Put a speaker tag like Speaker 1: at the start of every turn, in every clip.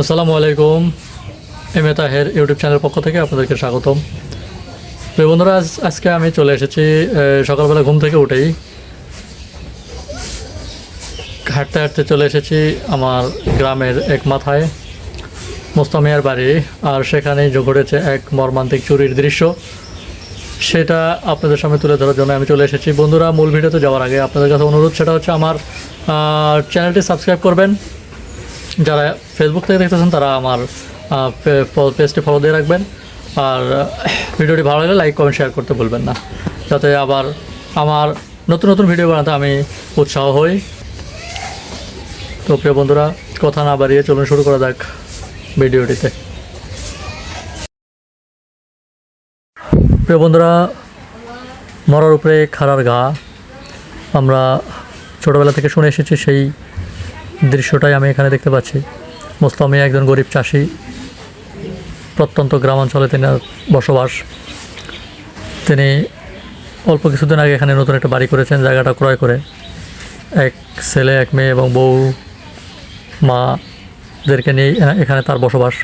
Speaker 1: আসসালামু আলাইকুম। M A Taher YouTube channel পক্ষ থেকে আপনাদেরকে স্বাগতম। তো বন্ধুরা, আজ আজকে আমি চলে এসেছি সকালবেলা ঘুম থেকে উঠেই। হাঁটতে হাঁটতে চলে এসেছি আমার গ্রামের এক মাথায়, মোস্তামিয়ার বাড়ি। আর সেখানেই ঘটেছে এক মর্মান্তিক চুরির দৃশ্য, সেটা আপনাদের সামনে তুলে ধরার জন্য আমি চলে এসেছি। বন্ধুরা, মূল ভিডিওতে যাওয়ার আগে আপনাদের কাছে অনুরোধ, সেটা হচ্ছে আমার চ্যানেলটি সাবস্ক্রাইব করবেন। যারা ফেসবুক থেকে দেখতেছেন, তারা আমার পেজটি ফলো দিয়ে রাখবেন। আর ভিডিওটি ভালো লাগলে লাইক কমেন্ট শেয়ার করতে বলবেন না। যাতে আবার আমার নতুন নতুন ভিডিও বানাতে আমি উৎসাহ হই। তো প্রিয় বন্ধুরা, কথা না বাড়িয়ে চলুন শুরু করা যাক ভিডিওটিতে। প্রিয় বন্ধুরা, মরার উপরে খাড়ার গা। আমরা ছোটোবেলা থেকে শুনে এসেছি সেই দৃশ্যটাই আমি এখানে দেখতে পাচ্ছি। মোস্তামি একজন গরিব চাষি, প্রত্যন্ত গ্রামাঞ্চলে তিনি বসবাস। তিনি অল্প কিছুদিন আগে এখানে নতুন একটা বাড়ি করেছেন, জায়গাটা ক্রয় করে। এক ছেলে, এক মেয়ে এবং বউ মাদেরকে নিয়ে এখানে তার বসবাস।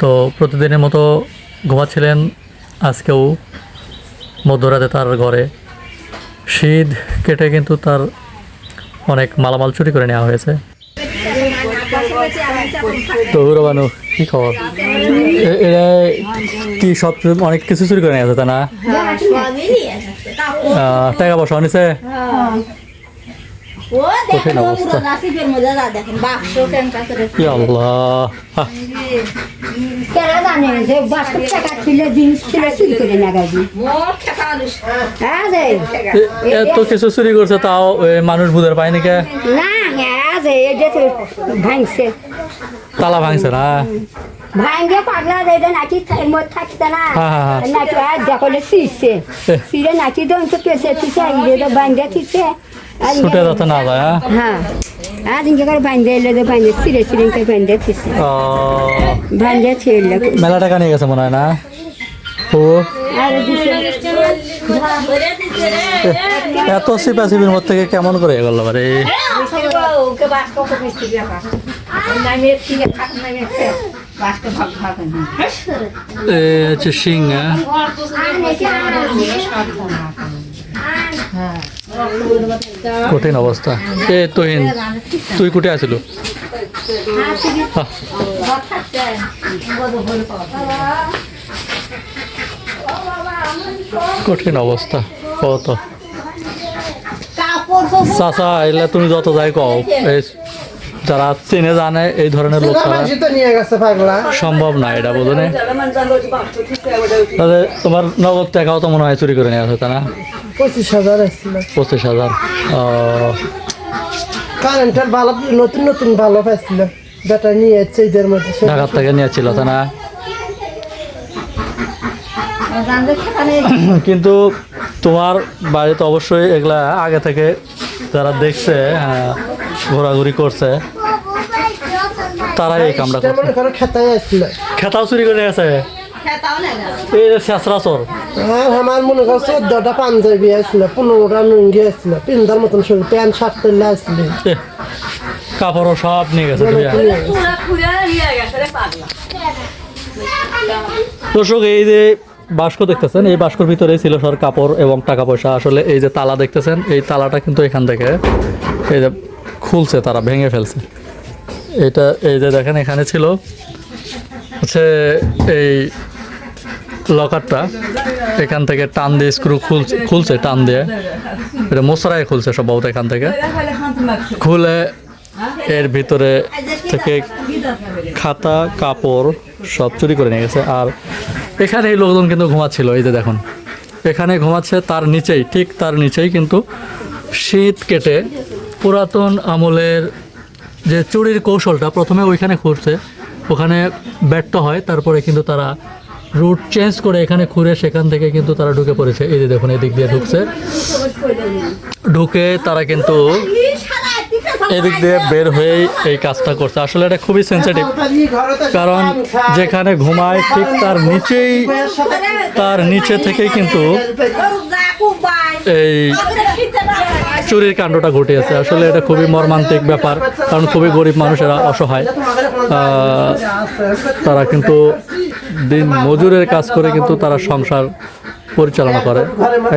Speaker 1: তো প্রতিদিনের মতো ঘুমাচ্ছিলেন, আজকেও মধ্যরাতে তার ঘরে। শীত কেটে কিন্তু তার অনেক মালামাল চুরি করে নেওয়া হয়েছে। তো রবানু কি খবর? এরা কি সব অনেক কিছু চুরি করে নিয়ে আছে তা না? আহ, টাকা পয়সা নিছে?
Speaker 2: ও
Speaker 1: কঠিন
Speaker 2: দেখেন
Speaker 1: অবস্থা। আল্লাহ। হা,
Speaker 3: জানে যে বাস্তব টাকা ছিল জিনিস ছিল চুরি করে হ্যাঁ
Speaker 1: এত কিছু চুরি করছে তাও মানুষ বুঝার পায় নাকি
Speaker 3: না হ্যাঁ যে এটা তো ভাঙছে।
Speaker 1: তালা ভাঙছে না?
Speaker 3: ভাঙে পাগলা যে এটা নাকি মত থাকছে না।
Speaker 1: হ্যাঁ, হ্যাঁ, হ্যাঁ।
Speaker 3: নাকি আর যখন ছিঁড়ছে।
Speaker 1: এহ।
Speaker 3: ছিঁড়ে নাকি তো তো পেছে থিছে এটা ভাঙে থিছে আর
Speaker 1: ছুটে যাতে না যায় হ্যাঁ
Speaker 3: হ্যাঁ ইনকে করে ভাঙে এলে যে ভাঙে ছিঁড়ে ছিঁড়ে
Speaker 1: আহ,
Speaker 3: ভাঙে ছিঁড়লে
Speaker 1: মেলা টাকা নিয়ে গেছে মনে হয় না ও
Speaker 3: আর দিছে
Speaker 1: এত সিপা সিপির মধ্যে থেকে কেমন করে গেল বারে সিং হ্যাঁ? কঠিন অবস্থা। এ তুহিন তুই কুটে আসিল কঠিন অবস্থা কত? চাচা এলে তুমি যত যাই কও যারা চেনে জানে এই ধরনের লোক সম্ভব না এটা বোঝনে তাহলে তোমার নগদ টাকাও তো মনে হয় চুরি করে নেওয়া হতো না?
Speaker 4: পঁচিশ হাজার
Speaker 1: পঁচিশ হাজার।
Speaker 4: কারেন্টের ভালো নতুন নতুন ভালো পাইছিল। যেটা নিয়ে যাচ্ছে ঈদের মধ্যে
Speaker 1: ঢাকার থেকে নিয়েছিল তা না? কিন্তু তোমার বাড়িতে অবশ্যই এগুলা আগে থেকে যারা দেখছে হ্যাঁ, ঘোরাঘুরি করছে তারাই এই কামটা
Speaker 4: করে খেতাই আসছিল।
Speaker 1: খেতাও চুরি করে গেছে। এই যে শেষরা চোর।
Speaker 4: আর আমার মনে করো চোদ্দটা পাঞ্জাবি আসছিল পনেরোটা লুঙ্গি আসছিল পিন্ধার মতন শরীর প্যান্ট শার্ট করলে আসছিল।
Speaker 1: কাপড়ও সব নিয়ে গেছে দর্শক এই যে বাস্ক দেখতেছেন এই বাস্কর ভিতরে ছিল সর কাপড় এবং টাকা পয়সা। আসলে এই যে তালা দেখতেছেন এই তালাটা কিন্তু এখান থেকে এই যে খুলছে তারা ভেঙে ফেলছে। এটা, এই যে দেখেন এখানে ছিল হচ্ছে এই লকারটা। এখান থেকে টান দিয়ে স্ক্রু খুলছে খুলছে টান দিয়ে। এটা মশরায় খুলছে সম্ভবত এখান থেকে। খুলে এর ভিতরে থেকে খাতা, কাপড় সব চুরি করে নিয়ে গেছে। আর এখানে এই লোকজন কিন্তু ঘুমাচ্ছিল, এই যে দেখুন। এখানে ঘুমাচ্ছে তার নিচেই, ঠিক তার নিচেই কিন্তু শীত কেটে পুরাতন আমলের যে চুরির কৌশলটা প্রথমে ওইখানে খুঁড়ছে ওখানে ব্যর্থ হয় তারপরে কিন্তু তারা রুট চেঞ্জ করে এখানে ঘুরে সেখান থেকে কিন্তু তারা ঢুকে পড়েছে। এই যে দেখুন এদিক দিয়ে ঢুকছে। ঢুকে তারা কিন্তু এদিক দিয়ে বের হয়েই এই কাজটা করছে। আসলে এটা খুবই সেন্সিটিভ কারণ যেখানে ঘুমায় ঠিক তার নিচেই তার নিচে থেকেই কিন্তু এই চুরির কাণ্ডটা ঘটিয়েছে আসলে এটা খুবই মর্মান্তিক ব্যাপার, কারণ খুবই গরিব মানুষেরা অসহায়। তারা কিন্তু দিন মজুরের কাজ করে কিন্তু তারা সংসার পরিচালনা করে।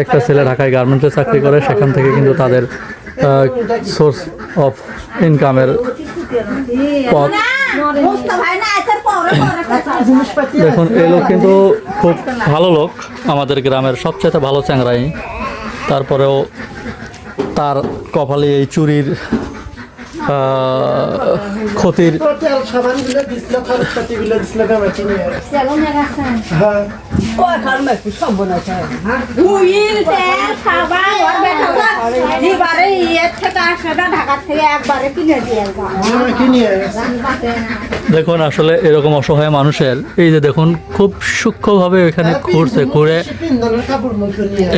Speaker 1: একটা ছেলে ঢাকায় গার্মেন্টসে চাকরি করে, সেখান থেকে কিন্তু তাদের সোর্স অফ ইনকামের পথ। দেখুন এই লোক কিন্তু খুব ভালো লোক, আমাদের গ্রামের সবচেয়ে ভালো চ্যাংরাই। তারপরেও তার কপালে এই চুরির ক্ষতির দেখুন, আসলে এরকম অসহায় মানুষের, এই যে দেখুন, খুব সূক্ষ্মভাবে এখানে ঘুরছে, ঘুরে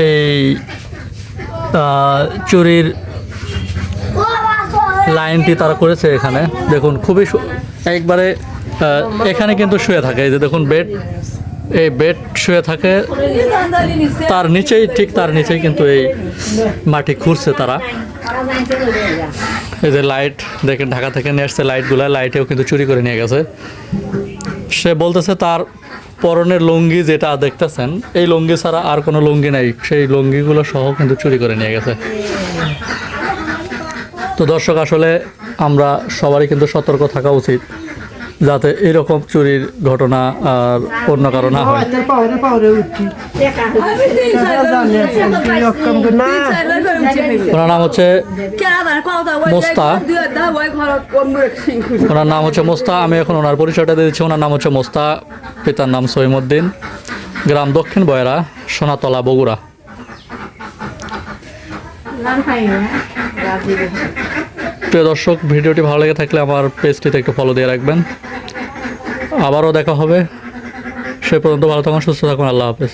Speaker 1: এই চুরির লাইনটি তারা করেছে এখানে। দেখুন, খুবই একবারে এখানে কিন্তু শুয়ে থাকে। এই যে দেখুন, বেড, এই বেড শুয়ে থাকে। তার নিচেই, ঠিক তার নিচেই কিন্তু এই মাটি খুঁড়ছে তারা। এই যে লাইট, দেখেন, ঢাকা থেকে নিয়ে আসছে লাইটগুলো। লাইটেও কিন্তু চুরি করে নিয়ে গেছে। সে বলতেছে তার পরনের লুঙ্গি যেটা দেখতেছেন, এই লুঙ্গি ছাড়া আর কোনো লুঙ্গি নাই। সেই লুঙ্গিগুলো সহ কিন্তু চুরি করে নিয়ে গেছে। তো দর্শক, আসলে আমরা সবারই কিন্তু সতর্ক থাকা উচিত। যাতে এরকম চুরির ঘটনা আর অন্য কারও না হয়। ওনার নাম হচ্ছে মোস্তা। ওনার নাম হচ্ছে মোস্তা। আমি এখন ওনার পরিচয়টা দিয়ে দিচ্ছি। ওনার নাম হচ্ছে মোস্তা। পিতার নাম সৈমুদ্দিন। গ্রাম দক্ষিণ বয়রা সোনাতলা বগুড়া। প্রিয় দর্শক, ভিডিওটি ভালো লেগে থাকলে আমার পেজটিতে একটু ফলো দিয়ে রাখবেন। আবারও দেখা হবে। সে পর্যন্ত ভালো থাকুন, সুস্থ থাকুন, আল্লাহ হাফেজ।